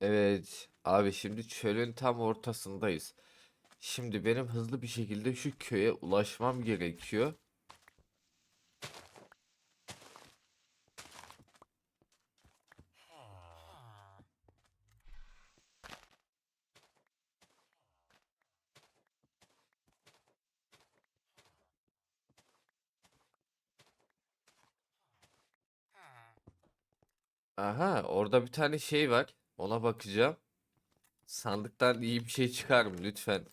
Evet abi şimdi çölün tam ortasındayız. Şimdi benim hızlı bir şekilde şu köye ulaşmam gerekiyor. Aha orada bir tane şey var. Ona bakacağım. Sandıktan iyi bir şey çıkar mı lütfen?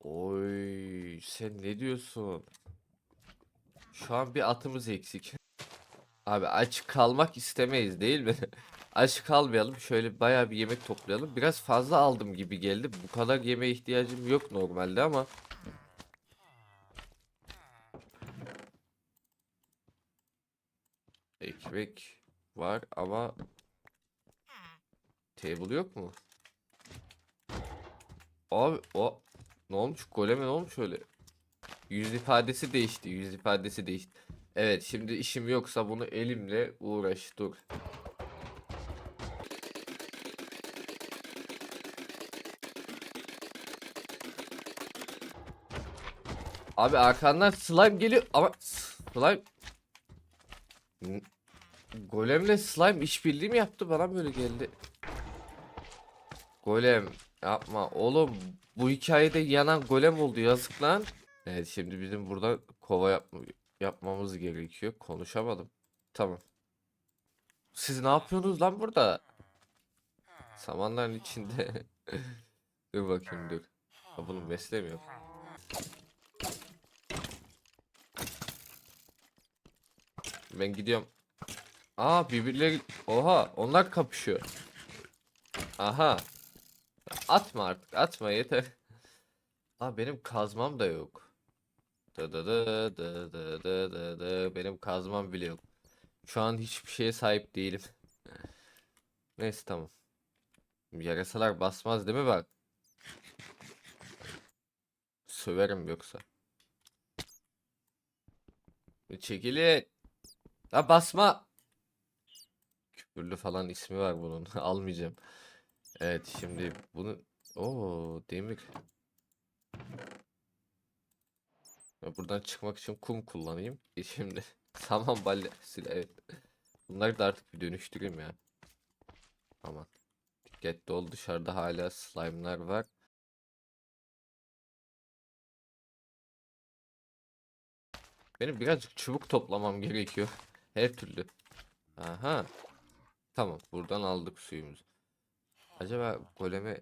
Oy sen ne diyorsun? Şu an bir atımız eksik. Abi aç kalmak istemeyiz değil mi? Aç kalmayalım. Şöyle bayağı bir yemek toplayalım. Biraz fazla aldım gibi geldi. Bu kadar yemeğe ihtiyacım yok normalde ama. Ekmek var ama table yok mu? Abi o ne olmuş? Goleme ne olmuş öyle? Yüz ifadesi değişti. Yüz ifadesi değişti. Evet şimdi işim yoksa bunu elimle uğraş dur. Abi arkandan slime geliyor ama slime Golemle slime işbirliği mi yaptı bana böyle geldi. Golem yapma oğlum bu hikayede yanan golem oldu yazık lan. Evet şimdi bizim burada kova yapma, yapmamız gerekiyor. Konuşamadım. Tamam. Siz ne yapıyorsunuz lan burada? Samanların içinde. Dur bakayım dur. Ha, mi yok? Ben gidiyorum. Aa birbirleri... Oha onlar kapışıyor. Aha. Atma artık atma yeter. Aa benim kazmam da yok. Dı dı dı dı dı dı dı dı. Benim kazmam bile yok. Şu an hiçbir şeye sahip değilim. Neyse tamam. Yarasalar basmaz değil mi bak? Söverim yoksa. Çekilin. Ya basma. Küfürlü falan ismi var bunun. Almayacağım. Evet şimdi bunu o demir. Buradan çıkmak için kum kullanayım. E şimdi saman balyasıyla evet. Bunları da artık bir dönüştüreyim ya. Aman. Dikkatli ol dışarıda hala slime'lar var. Benim birazcık çubuk toplamam gerekiyor. Her türlü. Aha. Tamam buradan aldık suyumuzu. Acaba goleme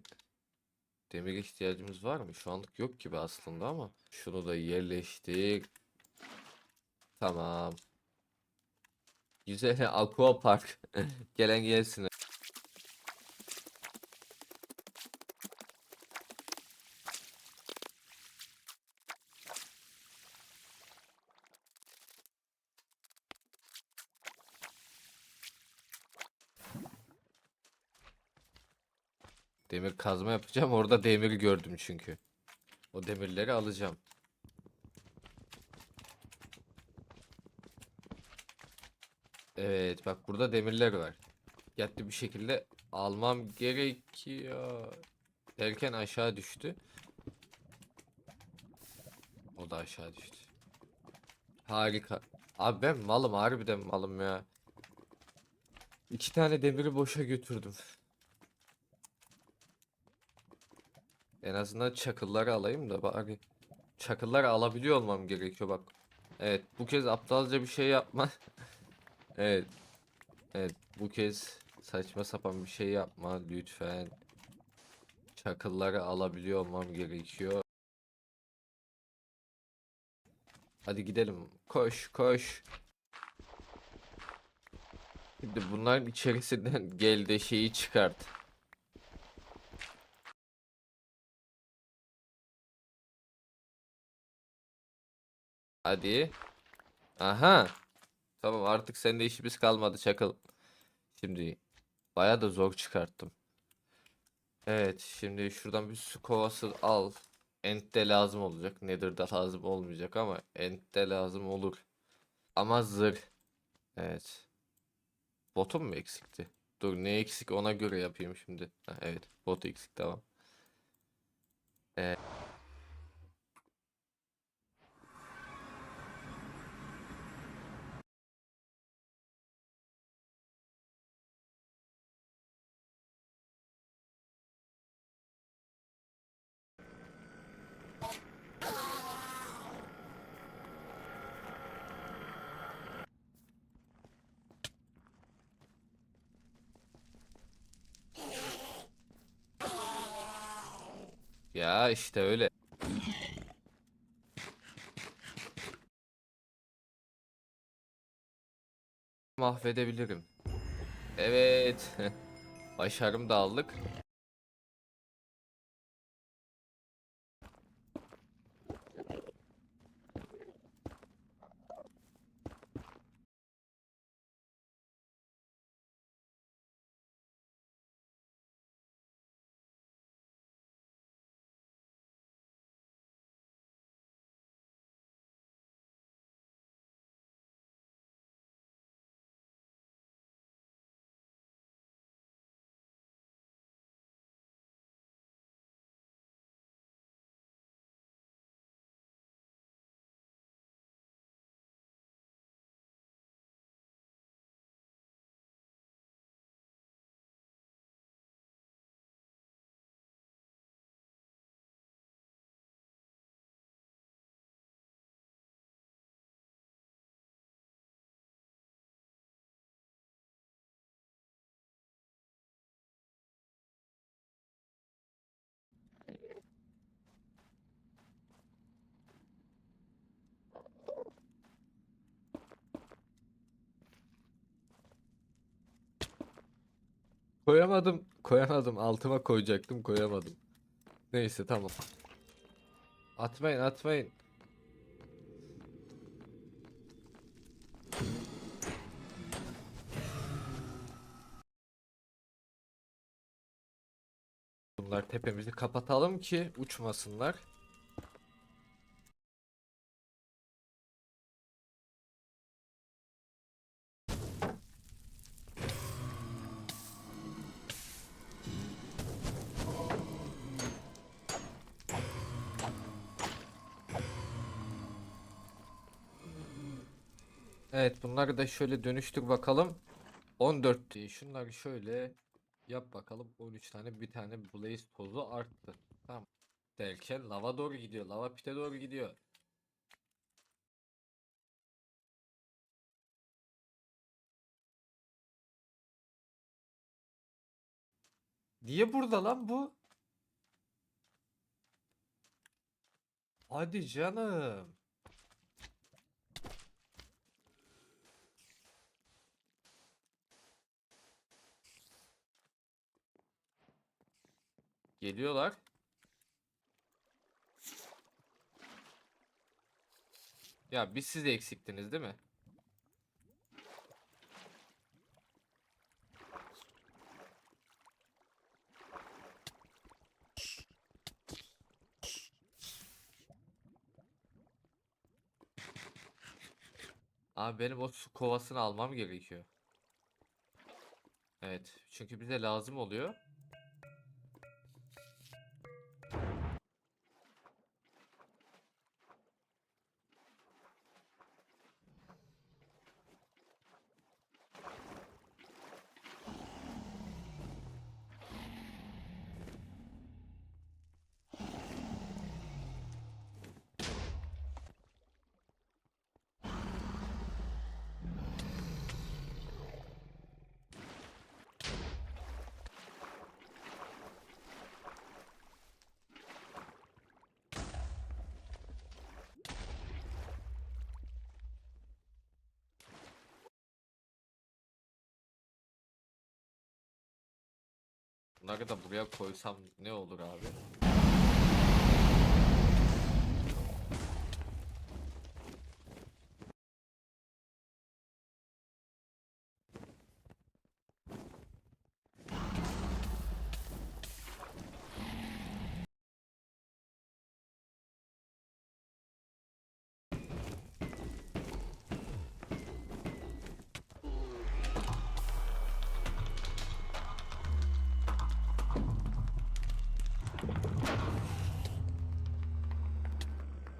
demir ihtiyacımız var mı? Şu anlık yok gibi aslında ama. Şunu da yerleştir. Tamam. Güzel aqua park. Gelen gelsin. Demir kazma yapacağım. Orada demir gördüm çünkü. O demirleri alacağım. Evet bak burada demirler var. Dikkatli bir şekilde almam gerekiyor. Derken aşağı düştü. O da aşağı düştü. Harika. Abi ben malım harbiden malım ya. İki tane demiri boşa götürdüm. En azından çakılları alayım da bari. Çakılları alabiliyor olmam gerekiyor bak. Evet bu kez aptalca bir şey yapma. Evet. Evet bu kez saçma sapan bir şey yapma lütfen. Çakılları alabiliyor olmam gerekiyor. Hadi gidelim. Koş koş. Şimdi bunların içerisinden gel şeyi çıkart. Hadi. Aha. Tamam artık sende işimiz kalmadı çakıl. Şimdi baya da zor çıkarttım. Evet şimdi şuradan bir su kovası al. Ent de lazım olacak. Nedir de lazım olmayacak ama ent de lazım olur. Ama zırh. Evet. Botum mu eksikti? Dur ne eksik ona göre yapayım şimdi. Ha, evet bot eksik tamam. Ee, ya işte öyle. Mahvedebilirim. Evet. Başarım da aldık. Koyamadım. Koyamadım. Altıma koyacaktım. Koyamadım. Neyse tamam. Atmayın atmayın. Bunlar tepemizi kapatalım ki uçmasınlar. Evet bunları da şöyle dönüştür bakalım. 14 diye şunları şöyle yap bakalım. 13 tane bir tane blaze tozu arttı. Tamam. Derken lava doğru gidiyor. Lava pite doğru gidiyor. Niye burada lan bu? Hadi canım. Geliyorlar. Ya biz siz de eksiktiniz değil mi? Abi benim o su kovasını almam gerekiyor. Evet. Çünkü bize lazım oluyor. Bunları da buraya koysam ne olur abi?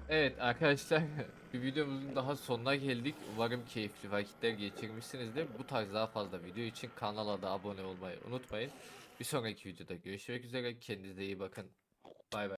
Evet arkadaşlar bir videomuzun daha sonuna geldik. Umarım keyifli vakitler geçirmişsinizdir. Bu tarz daha fazla video için kanala da abone olmayı unutmayın. Bir sonraki videoda görüşmek üzere. Kendinize iyi bakın. Bay bay.